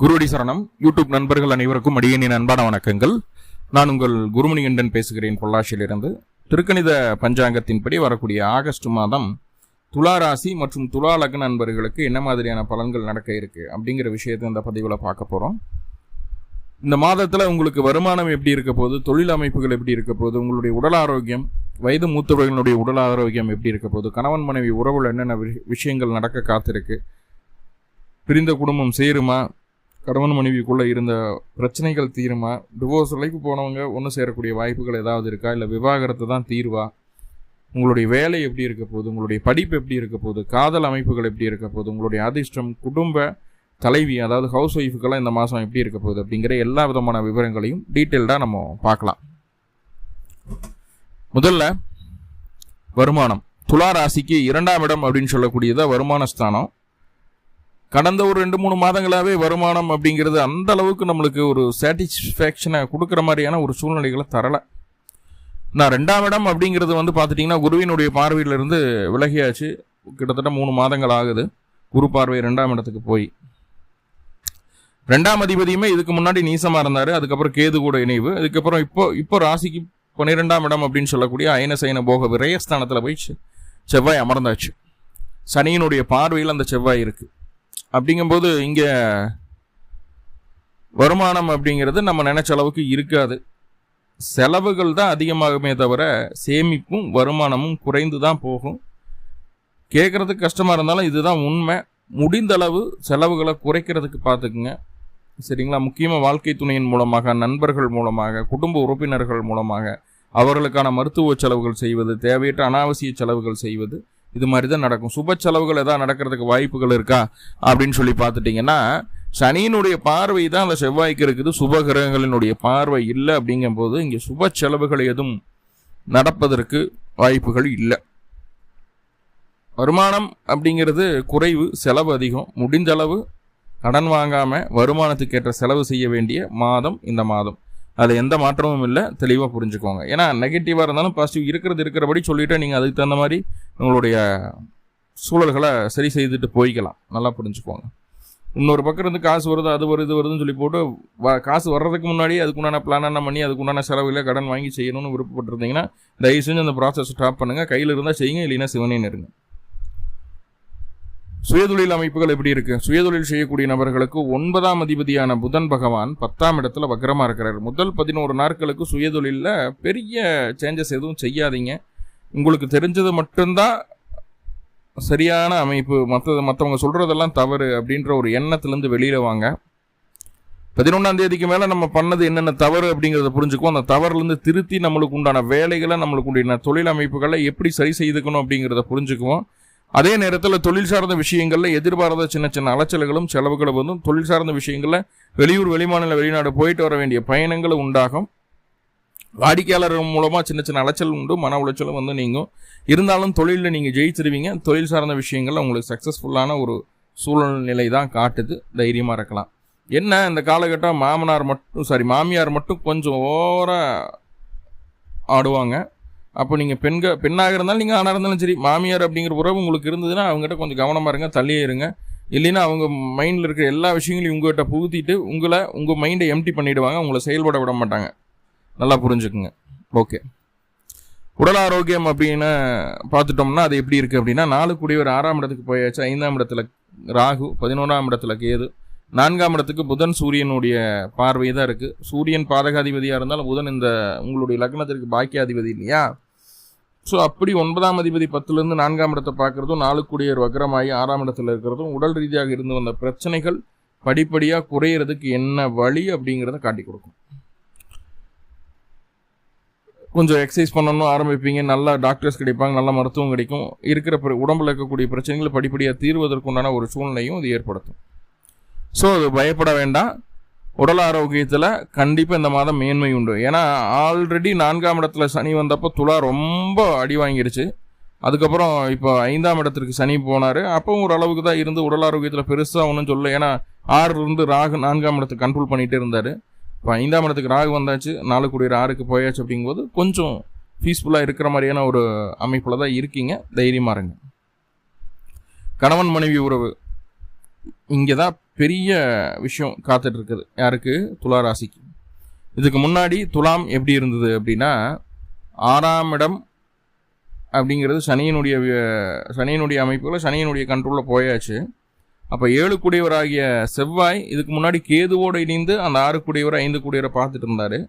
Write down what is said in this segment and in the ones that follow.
குருவடி சரணம். யூடியூப் நண்பர்கள் அனைவருக்கும் அடியனின் அன்பான வணக்கங்கள். நான் உங்கள் குருமணிகண்டன் பேசுகிறேன் பொள்ளாச்சியிலிருந்து. திருக்கணித பஞ்சாங்கத்தின்படி வரக்கூடிய ஆகஸ்ட் மாதம் துலா ராசி மற்றும் துலா லக்ன நண்பர்களுக்கு என்ன மாதிரியான பலன்கள் நடக்க இருக்கு அப்படிங்கிற விஷயத்தை இந்த பதிவில் பார்க்க போகிறோம் இந்த மாதத்தில் உங்களுக்கு வருமானம் எப்படி இருக்க போகுது? தொழில் அமைப்புகள் எப்படி இருக்க போகுது? உங்களுடைய உடல் ஆரோக்கியம் வயது மூத்தவர்களுடைய உடல் ஆரோக்கியம் எப்படி இருக்க போகுது? கணவன் மனைவி உறவுல என்னென்ன வி- விஷயங்கள் நடக்க காத்திருக்கு? பிரிந்த குடும்பம் சேருமா? கணவன் மனைவிக்குள்ளே இருந்த பிரச்சனைகள் தீருமா? டிவோர்ஸ் வரைக்கும் போனவங்க ஒன்று சேரக்கூடிய வாய்ப்புகள் ஏதாவது இருக்கா? இல்லை விவாகரத்து தான் தீர்வா? உங்களுடைய வேலை எப்படி இருக்க போகுது? உங்களுடைய படிப்பு எப்படி இருக்க போகுது? காதல் அமைப்புகள் எப்படி இருக்க போகுது? உங்களுடைய அதிர்ஷ்டம் குடும்ப தலைவி அதாவது ஹவுஸ் ஒய்ஃபுக்கெல்லாம் இந்த மாதம் எப்படி இருக்க போகுது? அப்படிங்கிற எல்லா விதமான விவரங்களையும் டீட்டெயில்டாக நம்ம பார்க்கலாம். முதல்ல வருமானம். துலா ராசிக்கு இரண்டாம் இடம் அப்படின்னு சொல்லக்கூடியதான் வருமான ஸ்தானம் கடந்த ஒரு ரெண்டு மூணு மாதங்களாகவே வருமானம் அப்படிங்கிறது அந்த அளவுக்கு நம்மளுக்கு ஒரு சாட்டிஸ்ஃபேக்ஷனை கொடுக்குற மாதிரியான ஒரு சூழ்நிலைகளை தரலை. நான் ரெண்டாம் இடம் அப்படிங்கிறது வந்து பார்த்துட்டிங்கன்னா குருவினுடைய பார்வையிலிருந்து விலகியாச்சு. கிட்டத்தட்ட மூணு மாதங்கள் ஆகுது. குரு பார்வை ரெண்டாம் இடத்துக்கு போய். ரெண்டாம் அதிபதியுமே இதுக்கு முன்னாடி நீசமாக இருந்தார். அதுக்கப்புறம் கேது கூட இணைவு. அதுக்கப்புறம் இப்போ இப்போ ராசிக்கு பன்னிரெண்டாம் இடம் அப்படின்னு சொல்லக்கூடிய அயன சயன போக விரயஸ்தானத்தில் போய் செவ்வாய் அமர்ந்தாச்சு. சனியினுடைய பார்வையில் அந்த செவ்வாய் இருக்குது அப்படிங்கும்போது இங்கே வருமானம் அப்படிங்கிறது நம்ம நினைச்ச அளவுக்கு இருக்காது. செலவுகள் தான் அதிகமாகுமே தவிர சேமிப்பும் வருமானமும் குறைந்து தான் போகும். கேட்குறதுக்கு கஷ்டமாக இருந்தாலும் இதுதான் உண்மை. முடிந்த அளவு செலவுகளை குறைக்கிறதுக்கு பார்த்துக்குங்க. சரிங்களா? முக்கியமாக வாழ்க்கை துணையின் மூலமாக நண்பர்கள் மூலமாக குடும்ப உறுப்பினர்கள் மூலமாக அவர்களுக்கான மருத்துவ செலவுகள் செய்வது தேவையற்ற அனாவசிய செலவுகள் செய்வது இது மாதிரி தான் நடக்கும். சுப செலவுகள் எதாவது நடக்கிறதுக்கு வாய்ப்புகள் இருக்கா? அப்படின்னு சொல்லி பார்த்துட்டிங்கன்னா சனியினுடைய பார்வை தான் அந்த செவ்வாய்க்கு இருக்குது. சுப கிரகங்களினுடைய பார்வை இல்லை அப்படிங்கும்போது இங்கே சுப செலவுகள் எதுவும் நடப்பதற்கு வாய்ப்புகள் இல்லை. வருமானம் அப்படிங்கிறது குறைவு செலவு அதிகம். முடிஞ்ச அளவு கடன் வாங்காமல் வருமானத்துக்கு ஏற்ற செலவு செய்ய வேண்டிய மாதம் இந்த மாதம். அது எந்த மாற்றமும் இல்லை. தெளிவாக புரிஞ்சுக்கோங்க. ஏன்னா நெகட்டிவாக இருந்தாலும் பாசிட்டிவ் இருக்கிறது இருக்கிறபடி சொல்லிவிட்டு நீங்கள் அதுக்கு தகுந்த மாதிரி உங்களுடைய சூழல்களை சரி செய்துட்டு போய்க்கலாம். நல்லா புரிஞ்சுக்கோங்க. இன்னொரு பக்கம் இருந்து காசு வருது அது வருது இது வருதுன்னு சொல்லி போட்டு வ காசு வர்றதுக்கு முன்னாடி அதுக்குண்டான பிளானான பண்ணி அதுக்குண்டான செலவில் கடன் வாங்கி செய்யணும்னு விருப்பப்பட்டிருந்தீங்கன்னா தயவு செஞ்சு அந்த ப்ராசஸ் ஸ்டாப் பண்ணுங்கள் கையில் இருந்தால் செய்யுங்க இல்லைன்னா சிவனேன்னு இருங்க சுயதொழில் அமைப்புகள் எப்படி இருக்கு? சுயதொழில் செய்யக்கூடிய நபர்களுக்கு ஒன்பதாம் அதிபதியான புதன் பகவான் பத்தாம் இடத்துல வக்கரமா இருக்கிறார். முதல் பதினோரு நாட்களுக்கு சுயதொழிலில் பெரிய சேஞ்சஸ் எதுவும் செய்யாதீங்க. உங்களுக்கு தெரிஞ்சது மட்டும்தான் சரியான அமைப்பு. மற்றது மற்றவங்க சொல்றதெல்லாம் தவறு அப்படின்ற ஒரு எண்ணத்துலேருந்து வெளியில வாங்க. பதினொன்றாம் தேதிக்கு மேலே நம்ம பண்ணது என்னென்ன தவறு அப்படிங்கிறத புரிஞ்சுக்குவோம். அந்த தவறுலேருந்து திருத்தி நம்மளுக்கு உண்டான வேலைகளை நம்மளுக்கு உண்டான தொழில் அமைப்புகளை எப்படி சரி செய்துக்கணும் அப்படிங்கிறத புரிஞ்சுக்குவோம். அதே நேரத்தில் தொழில் சார்ந்த விஷயங்களில் எதிர்பாராத சின்ன சின்ன அலைச்சல்களும் செலவுகளும் வந்தும் தொழில் சார்ந்த விஷயங்களில் வெளியூர் வெளிமாநில வெளிநாடு போயிட்டு வர வேண்டிய பயணங்களும் உண்டாகும். வாடிக்கையாளர் மூலமாக சின்ன சின்ன அலைச்சல் உண்டு மன உளைச்சலும் வந்து நீங்கள் இருந்தாலும் தொழிலில் நீங்கள் ஜெயிச்சிருவீங்க. தொழில் சார்ந்த விஷயங்களில் உங்களுக்கு சக்ஸஸ்ஃபுல்லான ஒரு சூழ்நிலை தான் காட்டுது. தைரியமாக இருக்கலாம். என்ன இந்த காலகட்டம் மாமனார் மட்டும் சாரி மாமியார் மட்டும் கொஞ்சம் ஓர ஆடுவாங்க. அப்போ நீங்கள் பெண்க பெண்ணாக இருந்தாலும் நீங்கள் ஆணாக இருந்தாலும் சரி மாமியார் அப்படிங்கிற உறவு உங்களுக்கு இருந்ததுன்னா அவங்ககிட்ட கொஞ்சம் கவனமாக இருங்க தள்ளியே இருங்க. இல்லைன்னா அவங்க மைண்டில் இருக்கிற எல்லா விஷயங்களையும் உங்கள்கிட்ட புகுத்திட்டு உங்களை உங்கள் மைண்டை எம்டி பண்ணிவிடுவாங்க உங்களை செயல்பட விட மாட்டாங்க. நல்லா புரிஞ்சுக்குங்க. ஓகே உடல் ஆரோக்கியம் அப்படின்னு பார்த்துட்டோம்னா அது எப்படி இருக்குது அப்படின்னா நாலு ஒரு ஆறாம் இடத்துக்கு போயாச்சு ஐந்தாம் இடத்துல ராகு பதினோராம் இடத்துல கேது. நான்காம் இடத்துக்கு புதன் சூரியனுடைய பார்வை தான் இருக்குது சூரியன் பாதகாதிபதியாக இருந்தாலும் புதன் இந்த உங்களுடைய லக்னத்திற்கு பாக்கியாதிபதி இல்லையா? ஸோ அப்படி ஒன்பதாம் அதிபதி பத்துலேருந்து நான்காம் இடத்தை பார்க்குறதும் நாலு கூடியர் வக்ரமாகி ஆறாம் இடத்துல இருக்கிறதும் உடல் ரீதியாக இருந்து வந்த பிரச்சனைகள் படிப்படியாக குறையிறதுக்கு என்ன வழி அப்படிங்கிறத காட்டி கொடுக்கும். கொஞ்சம் எக்ஸசைஸ் பண்ணணும் ஆரம்பிப்பீங்க நல்ல டாக்டர்ஸ் கிடைப்பாங்க நல்ல மருத்துவம் கிடைக்கும். இருக்கிற பிர- உடம்புல இருக்கக்கூடிய பிரச்சனைகளை படிப்படியாக தீர்வதற்குண்டான ஒரு சூழ்நிலையும் இது ஏற்படுத்தும். ஸோ அது பயப்பட வேண்டாம். உடல் ஆரோக்கியத்தில் கண்டிப்பாக இந்த மாதம் மேன்மை உண்டு. ஏன்னா ஆல்ரெடி நான்காம் இடத்துல சனி வந்தப்போ துளா ரொம்ப அடி வாங்கிருச்சு. அதுக்கப்புறம் இப்போ ஐந்தாம் இடத்திற்கு சனி போனார். அப்பவும் ஓரளவுக்கு தான் இருந்து உடல் ஆரோக்கியத்தில் பெருசாக ஒன்றும் சொல்ல ஏன்னா ஆறுலேருந்து ராகு நான்காம் இடத்துக்கு கண்ட்ரோல் பண்ணிகிட்டே இருந்தார். இப்போ ஐந்தாம் இடத்துக்கு ராகு வந்தாச்சு. நாலு கூடிய ஆறுக்கு போயாச்சு அப்படிங்கும்போது கொஞ்சம் பீஸ்ஃபுல்லாக இருக்கிற மாதிரியான ஒரு அமைப்பில் தான் இருக்கீங்க. தைரியமாக இருங்க. கணவன் மனைவி உறவு. இங்கே தான் பெரிய விஷயம் காத்துட்டு இருக்குது யாருக்கு? துலா ராசிக்கு. இதுக்கு முன்னாடி துலாம் எப்படி இருந்தது அப்படின்னா ஆறாம் இடம் அப்படிங்கிறது சனியினுடைய வி- சனியினுடைய அமைப்புல சனியினுடைய கண்ட்ரோலில் போயாச்சு. அப்போ ஏழு கூடியவராகிய செவ்வாய் இதுக்கு முன்னாடி கேதுவோடு இணைந்து அந்த ஆறு கூடியவர் ஐந்து கூடியவரை பார்த்துட்டு இருந்தார்.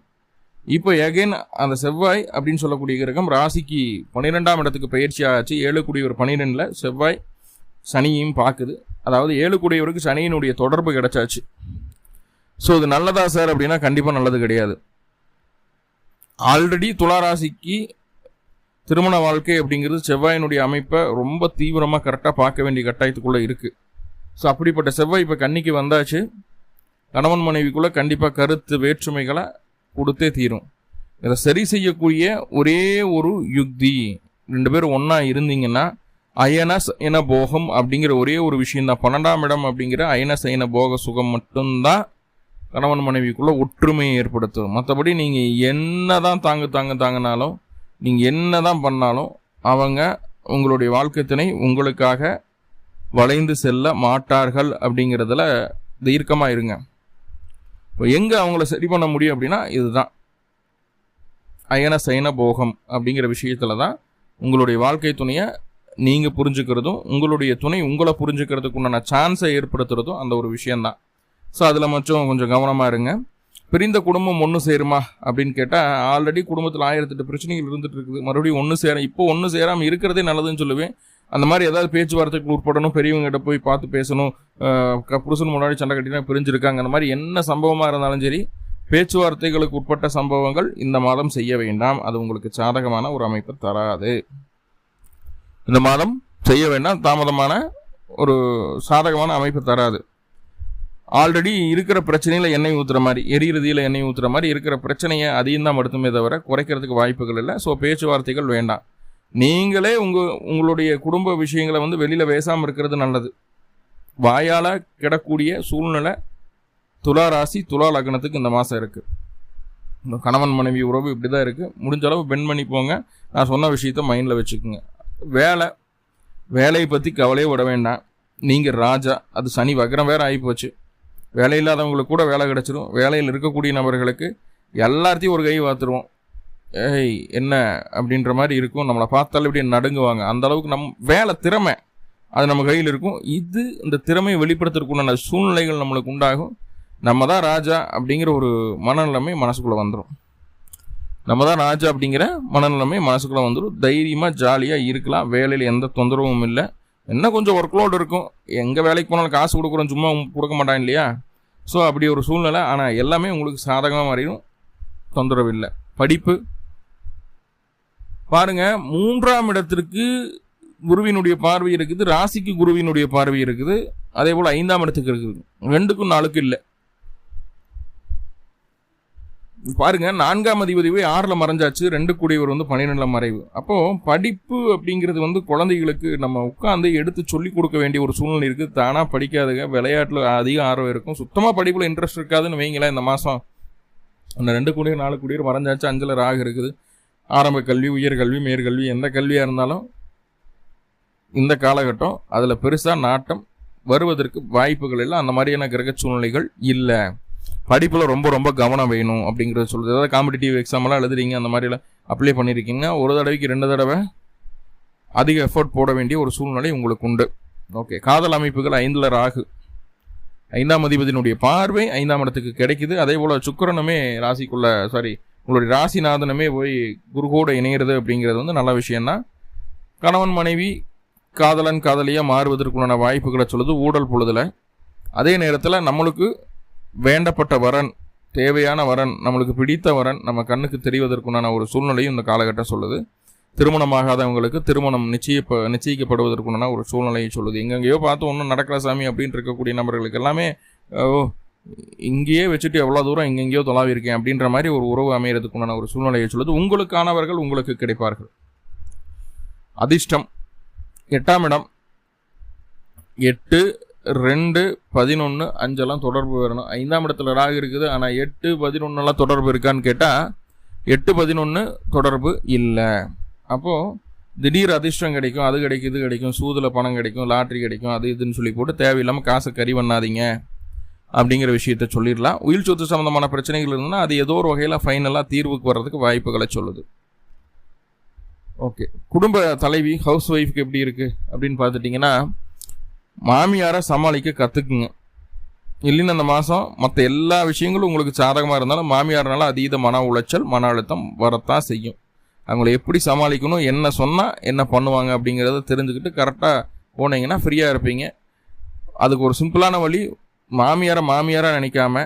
இப்போ எகைன் அந்த செவ்வாய் அப்படின்னு சொல்லக்கூடிய கிரகம் ராசிக்கு பன்னிரெண்டாம் இடத்துக்கு பயிற்சி ஆச்சு. ஏழு கூடியவர் பன்னிரெண்டில் செவ்வாய் சனியையும் பார்க்குது. அதாவது ஏழு கூடியவருக்கு சனியினுடைய தொடர்பு கிடைச்சாச்சு. ஸோ இது நல்லதா சார் அப்படின்னா கண்டிப்பாக நல்லது கிடையாது. ஆல்ரெடி துளாராசிக்கு திருமண வாழ்க்கை அப்படிங்கிறது செவ்வாயினுடைய அமைப்பை ரொம்ப தீவிரமாக கரெக்டாக பார்க்க வேண்டிய கட்டாயத்துக்குள்ளே இருக்குது ஸோ அப்படிப்பட்ட செவ்வாய் இப்போ கன்னிக்கு வந்தாச்சு. கணவன் மனைவிக்குள்ளே கண்டிப்பாக கருத்து வேற்றுமைகளை கொடுத்தே தீரும். இதை சரி செய்யக்கூடிய ஒரே ஒரு யுக்தி. ரெண்டு பேரும் ஒன்றா இருந்தீங்கன்னா அயன சயன போகம் அப்படிங்கிற ஒரே ஒரு விஷயம் தான் பன்னெண்டாம் இடம் அப்படிங்கிற அயன சயன போக சுகம் மட்டும்தான் கணவன் மனைவிக்குள்ள ஒற்றுமையை ஏற்படுத்தும். மற்றபடி நீங்கள் என்ன தான் தாங்க தாங்க தாங்கினாலும் நீங்கள் என்ன தான் பண்ணாலும் அவங்க உங்களுடைய வாழ்க்கை துணை உங்களுக்காக வளைந்து செல்ல மாட்டார்கள் அப்படிங்கிறதுல தீர்க்கமாக இருங்க. இப்போ எங்கே அவங்கள சரி பண்ண முடியும் அப்படின்னா இதுதான். அயன சயன போகம் அப்படிங்கிற விஷயத்தில் தான் உங்களுடைய வாழ்க்கை துணையை நீங்கள் புரிஞ்சுக்கிறதும் உங்களுடைய துணை உங்களை புரிஞ்சுக்கிறதுக்கு உண்டான சான்ஸை ஏற்படுத்துறதும் அந்த ஒரு விஷயந்தான் ஸோ அதில் மட்டும் கொஞ்சம் கவனமாக இருங்க. பிரிந்த குடும்பம் ஒன்று சேருமா? அப்படின்னு கேட்டால் ஆல்ரெடி குடும்பத்தில் ஆயிரத்தெட்டு பிரச்சனைகள் இருந்துட்டு இருக்குது. மறுபடியும் ஒன்று சேர இப்போ ஒன்று சேராமல் இருக்கிறதே நல்லதுன்னு சொல்லுவேன். அந்த மாதிரி ஏதாவது பேச்சுவார்த்தைக்கு உட்படணும் பெரியவங்ககிட்ட போய் பார்த்து பேசணும். க- புருஷன் முன்னாடி சண்டை கட்டினா பிரிஞ்சிருக்காங்க. அந்த மாதிரி என்ன சம்பவமாக இருந்தாலும் சரி பேச்சுவார்த்தைகளுக்கு உட்பட்ட சம்பவங்கள் இந்த மாதம் செய்ய வேண்டாம். அது உங்களுக்கு சாதகமான ஒரு அமைப்பை தராது. இந்த மாதம் செய்ய வேண்டாம். தாமதமான ஒரு சாதகமான அமைப்பு தராது. ஆல்ரெடி இருக்கிற பிரச்சனையில் எண்ணெய் ஊற்றுற மாதிரி எரியிறுதியில் எண்ணெய் ஊத்துற மாதிரி இருக்கிற பிரச்சனையை அதையும் தான் மடுத்துமே தவிர குறைக்கிறதுக்கு வாய்ப்புகள் இல்லை. ஸோ பேச்சுவார்த்தைகள் வேண்டாம். நீங்களே உங்கள் உங்களுடைய குடும்ப விஷயங்களை வந்து வெளியில் பேசாமல் இருக்கிறது நல்லது. வாயால் கிடக்கூடிய சூழ்நிலை துலா ராசி துலா லக்னத்துக்கு இந்த மாதம் இருக்குது இந்த கணவன் மனைவி உறவு இப்படி தான் இருக்குது முடிஞ்ச அளவு பெண் பண்ணி போங்க. நான் சொன்ன விஷயத்த மைண்டில் வச்சுக்கோங்க. வேலை வேலையை பற்றி கவலையே விட வேண்டாம். நீங்கள் ராஜா அது சனி வக்ரம் வேற ஆகிப்போச்சு வேலை இல்லாதவங்களுக்கு கூட வேலை கிடச்சிரும். வேலையில் இருக்கக்கூடிய நபர்களுக்கு எல்லாத்தையும் ஒரு கை பார்த்துருவோம் ஏய் என்ன அப்படின்ற மாதிரி இருக்கும். நம்மளை பார்த்தாலே இப்படி நடுங்குவாங்க. அந்த அளவுக்கு நம் வேலை திறமை அது நம்ம கையில் இருக்கும். இது இந்த திறமையை வெளிப்படுத்துறதுக்குண்டான சூழ்நிலைகள் நம்மளுக்கு உண்டாகும். நம்ம தான் ராஜா அப்படிங்கிற ஒரு மனநிலைமை மனசுக்குள்ளே வந்துடும் நம்ம தான் ராஜா அப்படிங்கிற மனநிலைமை மனசுக்குள்ளே வந்துடும் தைரியமாக ஜாலியாக இருக்கலாம். வேலையில் எந்த தொந்தரவும் இல்லை. என்ன கொஞ்சம் ஒர்க் லோடு இருக்கும். எங்கே வேலைக்கு போனாலும் காசு கொடுக்குறோம் சும்மா கொடுக்க மாட்டான் இல்லையா? ஸோ அப்படி ஒரு சூழ்நிலை. ஆனால் எல்லாமே உங்களுக்கு சாதகமாக மாறிடும். தொந்தரவு இல்லை. படிப்பு. பாருங்க மூன்றாம் இடத்திற்கு குருவினுடைய பார்வை இருக்குது. ராசிக்கு குருவினுடைய பார்வை இருக்குது. அதே போல் ஐந்தாம் இடத்துக்கு இருக்குது. ரெண்டுக்கும் நாளுக்கு இல்லை. பாருங்க நான்காம் அதிபதி போய் ஆறில் மறைஞ்சாச்சு ரெண்டு கூடியவர் வந்து பன்னிரெண்டில் மறைவு. அப்போது படிப்பு அப்படிங்கிறது வந்து குழந்தைகளுக்கு நம்ம உட்காந்து எடுத்து சொல்லி கொடுக்க வேண்டிய ஒரு சூழ்நிலை இருக்குது தானாக படிக்காதுங்க. விளையாட்டில் அதிக ஆர்வம் இருக்கும். சுத்தமாக படிப்பில் இன்ட்ரெஸ்ட் இருக்காதுன்னு வைங்களேன் இந்த மாதம் அந்த ரெண்டு கூடியர் நாலு கூடியர் மறைஞ்சாச்சு அஞ்சில் ராக இருக்குது. ஆரம்ப கல்வி உயர்கல்வி மேற்கல்வி எந்த கல்வியாக இருந்தாலும் இந்த காலகட்டம் அதில் பெருசாக நாட்டம் வருவதற்கு வாய்ப்புகள் எல்லாம் அந்த மாதிரியான கிரக சூழ்நிலைகள் இல்லை. படிப்பில் ரொம்ப ரொம்ப கவனம் வேணும் அப்படிங்கிறத சொல்லுது ஏதாவது காம்படிட்டிவ் எக்ஸாம்லாம் எழுதுறீங்க அந்த மாதிரிலாம் அப்ளை பண்ணியிருக்கீங்க ஒரு தடவைக்கு ரெண்டு தடவை அதிக எஃபோர்ட் போட வேண்டிய ஒரு சூழ்நிலை உங்களுக்கு உண்டு. ஓகே காதல் அமைப்புகள் ஐந்தில் ராகு. ஐந்தாம் அதிபதியினுடைய பார்வை ஐந்தாம் இடத்துக்கு கிடைக்குது. அதே போல் சுக்கரனுமே ராசிக்குள்ள சாரி உங்களுடைய ராசிநாதனமே போய் குருகோடு இணையிறது அப்படிங்கிறது வந்து நல்ல விஷயம்னா கணவன் மனைவி காதலன் காதலியாக மாறுவதற்குள்ளான வாய்ப்புகளை சொல்லுது ஊடல் பொழுதில். அதே நேரத்தில் நம்மளுக்கு வேண்டப்பட்ட வரன் தேவையான வரன் நம்மளுக்கு பிடித்த வரன் நம்ம கண்ணுக்கு தெரிவதற்குண்டான ஒரு சூழ்நிலையும் இந்த காலகட்டம் சொல்லுது. திருமணமாகாதவங்களுக்கு திருமணம் நிச்சயப்ப நிச்சயிக்கப்படுவதற்குண்டான ஒரு சூழ்நிலையை சொல்லுது. எங்கெங்கேயோ பார்த்து ஒன்றும் நடக்கல சாமி அப்படின்னு இருக்கக்கூடிய நபர்களுக்கு எல்லாமே ஓ இங்கேயே வச்சுட்டு எவ்வளோ தூரம் எங்கெங்கேயோ தொலாவிருக்கேன் அப்படின்ற மாதிரி ஒரு உறவு அமையறதுக்குண்டான ஒரு சூழ்நிலையை சொல்லுது. உங்களுக்கானவர்கள் உங்களுக்கு கிடைப்பார்கள். அதிர்ஷ்டம் எட்டாம் இடம் எட்டு ரெண்டு பதினொன்று அஞ்செல்லாம் தொடர்பு வரணும். ஐந்தாம் இடத்துல ராகு இருக்குது ஆனால் எட்டு பதினொன்னுலாம் தொடர்பு இருக்கான்னு கேட்டால் எட்டு பதினொன்று தொடர்பு இல்லை. அப்போது திடீர் அதிர்ஷ்டம் கிடைக்கும் அது கிடைக்கும் இது கிடைக்கும் சூதில் பணம் கிடைக்கும் லாட்ரி கிடைக்கும் அது இதுன்னு சொல்லி போட்டு தேவையில்லாமல் காசை கறி பண்ணாதீங்க. அப்படிங்கிற விஷயத்த சொல்லிடலாம். உயிர் சொத்து சம்மந்தமான பிரச்சனைகள் இருந்ததுன்னா அது ஏதோ ஒரு வகையில் ஃபைனலாக தீர்வுக்கு வர்றதுக்கு வாய்ப்புகளை சொல்லுது. ஓகே. குடும்ப தலைவி ஹவுஸ் ஒய்ஃப்க்கு எப்படி இருக்குது அப்படின்னு பார்த்துட்டிங்கன்னா மாமியாரை சமாளிக்க கற்றுக்குங்க இல்லைன்னு அந்த மாதம் மற்ற எல்லா விஷயங்களும் உங்களுக்கு சாதகமாக இருந்தாலும் மாமியார்னால அதீத மன உளைச்சல் மன அழுத்தம் வரத்தான் செய்யும். அவங்கள எப்படி சமாளிக்கணும் என்ன சொன்னால் என்ன பண்ணுவாங்க அப்படிங்கிறத தெரிஞ்சுக்கிட்டு கரெக்டாக போனீங்கன்னா ஃப்ரீயாக இருப்பீங்க. அதுக்கு ஒரு சிம்பிளான வழி மாமியாரை மாமியாராக நினைக்காம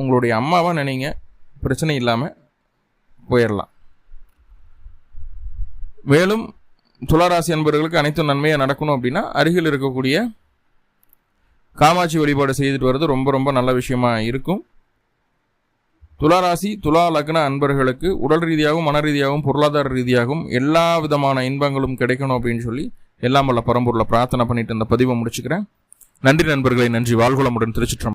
உங்களுடைய அம்மாவாக நினைங்க. பிரச்சனை இல்லாமல் போயிடலாம் மேலும் துளாராசி அன்பர்களுக்கு அனைத்தும் நன்மையாக நடக்கணும் அப்படின்னா அருகில் இருக்கக்கூடிய காமாட்சி வழிபாடு செய்துட்டு வர்றது ரொம்ப ரொம்ப நல்ல விஷயமா இருக்கும். துளாராசி துலா லக்ன அன்பர்களுக்கு உடல் ரீதியாகவும் மன ரீதியாகவும் பொருளாதார ரீதியாகவும் எல்லா விதமான இன்பங்களும் கிடைக்கணும் அப்படின்னு சொல்லி எல்லாம் வல்ல பரம்பூரில் பிரார்த்தனை பண்ணிட்டு இந்த பதிவை முடிச்சுக்கிறேன். நன்றி நண்பர்களை நன்றி. வாழ்குளமுடன் திருச்சிற்றம்